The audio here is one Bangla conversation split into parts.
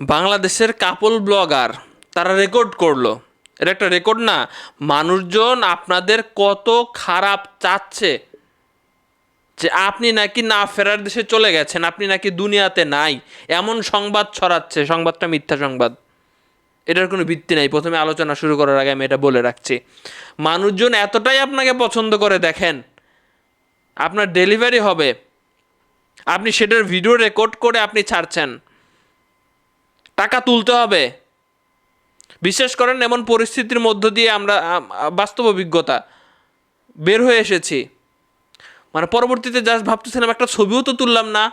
বাংলাদেশের কাপল ব্লগার তারা রেকর্ড করল। এটা একটা রেকর্ড না, মানুষজন আপনাদের কত খারাপ চাচ্ছে যে আপনি নাকি না ফেরার দেশে চলে গেছেন, আপনি নাকি দুনিয়াতে নাই। এমন সংবাদ ছড়াচ্ছে, সংবাদটা মিথ্যা সংবাদ। এটার কোনো ভিত্তি নাই। প্রথমে আলোচনা শুরু করার আগে আমি এটা বলে রাখছি। মানুষজন এতটাই আপনাকে পছন্দ করে দেখেন, আপনার ডেলিভারি হবে। আপনি সেটার ভিডিও রেকর্ড করে আপনি ছাড়ছেন। টাকা তুলতে হবে। বিশেষ করেন, এমন পরিস্থিতির মধ্য দিয়ে আমরা বাস্তব অভিজ্ঞতা বের হয়ে এসেছি। মানে পরবর্তীতে জাস্ট ভাবতেছিলাম, একটা ছবিও তো তুললাম না।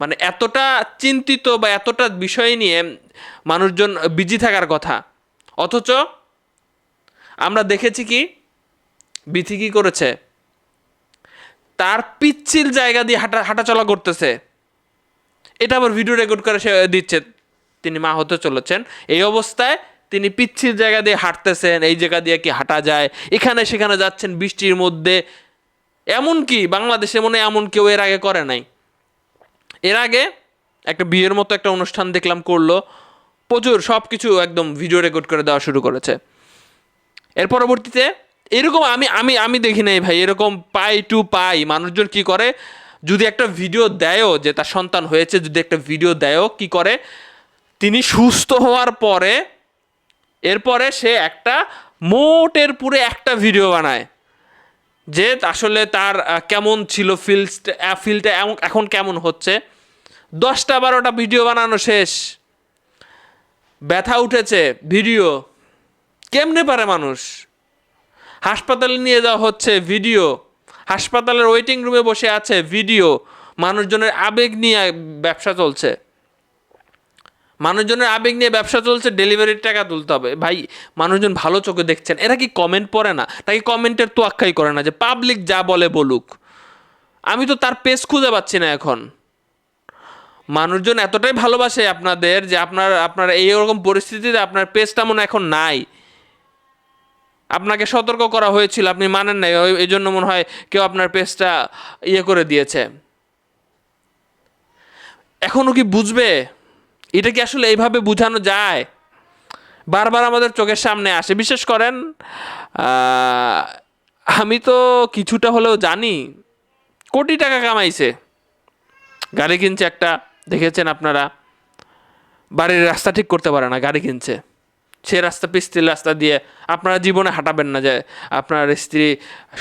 মানে এতটা চিন্তিত বা এতটা বিষয় নিয়ে মানুষজন বিজি থাকার কথা। অথচ আমরা দেখেছি কি বিথি কী করেছে? তার পিচ্ছিল জায়গা দিয়ে হাঁটা, হাঁটাচলা করতেছে। এটা আবার ভিডিও রেকর্ড করে সে দিচ্ছে। তিনি মা হতে চলেছেন। এই অবস্থায় তিনি পিচ্ছির জায়গা দিয়ে হাঁটতেছেন, এই জায়গা দিয়ে কি হাঁটা যায়? এখানে সেখানে যাচ্ছেন বৃষ্টির মধ্যে। এমন কি? বাংলাদেশে মনে এমন কেউ এর আগে করে নাই। এর আগে একটা বিয়ের মতো একটা অনুষ্ঠান দেখলাম করল। প্রচুর সব কিছু একদম ভিডিও রেকর্ড করে দেওয়া শুরু করেছে। এর পরবর্তীতে এরকম আমি আমি আমি দেখি নাই ভাই, এরকম পাই টু পাই মানুষজন কি করে? যদি একটা ভিডিও দেয়ও যে তার সন্তান হয়েছে, যদি একটা ভিডিও দেয়ও কি করে? তিনি সুস্থ হওয়ার পরে, এরপরে সে একটা মোটের পুরে একটা ভিডিও বানায়, যে আসলে তার কেমন ছিল ফিলটা ফিলটা এখন কেমন হচ্ছে। দশটা বারোটা ভিডিও বানানো শেষ। ব্যথা উঠেছে ভিডিও কেমনে পারে মানুষ? হাসপাতালে নিয়ে যাওয়া হচ্ছে ভিডিও হাসপাতালের ওয়েটিং রুমে বসে আছে ভিডিও মানুষজনের আবেগ নিয়ে ব্যবসা চলছে। মানুষজনের আবেগ নিয়ে ব্যবসা চলছে ডেলিভারির টাকা তুলতে হবে। ভাই, মানুষজন ভালো চোখে দেখছেন। এরা কি কমেন্ট পড়ে না? নাকি কমেন্টের তো আখ্যাই করে না যে পাবলিক যা বলে বলুক। আমি তো তার পেজ খুঁজে পাচ্ছি না এখন। মানুষজন এতটাই ভালোবাসে আপনাদের যে আপনার আপনার এই রকম পরিস্থিতিতে আপনার পেজটা মনে হয় এখন নাই। আপনাকে সতর্ক করা হয়েছিল, আপনি মানেন নাই। এই জন্য মনে হয় কেউ আপনার পেজটা ইয়ে করে দিয়েছে। এখনও কি বুঝবে? এটা কি আসলে এইভাবে বোঝানো যায়? বারবার আমাদের চোখের সামনে আসে। বিশেষ করেন আমি তো কিছুটা হলেও জানি, কোটি টাকা কামাইছে। গাড়ি কিনছে একটা, দেখেছেন আপনারা? বাড়ির রাস্তা ঠিক করতে পারে না, গাড়ি কিনছে। সে রাস্তা, পিচ্ছিল রাস্তা দিয়ে আপনারা জীবনে হাঁটাবেন না যে আপনার স্ত্রী,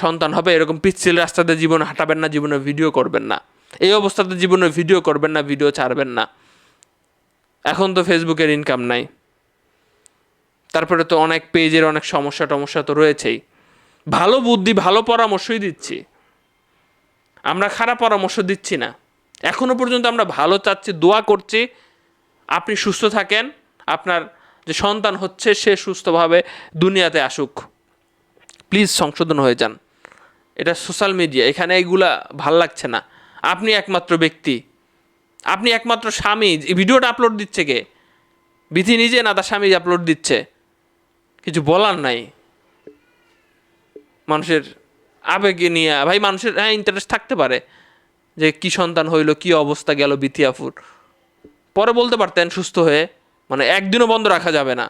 সন্তান হবে, এরকম পিচ্ছিল রাস্তাতে জীবনে হাঁটাবেন না, জীবনে ভিডিও করবেন না। এই অবস্থাতে জীবনে ভিডিও করবেন না ভিডিও ছাড়বেন না। এখন তো ফেসবুকের ইনকাম নাই। তারপরে তো অনেক পেজের অনেক সমস্যা টমস্যা তো রয়েছেই। ভালো বুদ্ধি, ভালো পরামর্শই দিচ্ছি। আমরা খারাপ পরামর্শ দিচ্ছি না। এখনও পর্যন্ত আমরা ভালো চাচ্ছি, দোয়া করছি। আপনি সুস্থ থাকেন। আপনার যে সন্তান হচ্ছে, সে সুস্থভাবে দুনিয়াতে আসুক। প্লিজ সংশোধন হয়ে যান। এটা সোশ্যাল মিডিয়া, এখানে এইগুলা ভালো লাগছে না। আপনি একমাত্র ব্যক্তি। আপনি একমাত্র স্বামী ভিডিওটা আপলোড দিচ্ছে কে? বিধি নিজে না তার স্বামী আপলোড দিচ্ছে? কিছু বলার নাই। মানুষের আবেগে নিয়ে, ভাই মানুষের হ্যাঁ ইন্টারেস্ট থাকতে পারে। যে কি সন্তান হইল, কি অবস্থা গেল বিথিয়াফুর পরে বলতে পারতেন সুস্থ হয়ে মানে একদিনও বন্ধ রাখা যাবে না।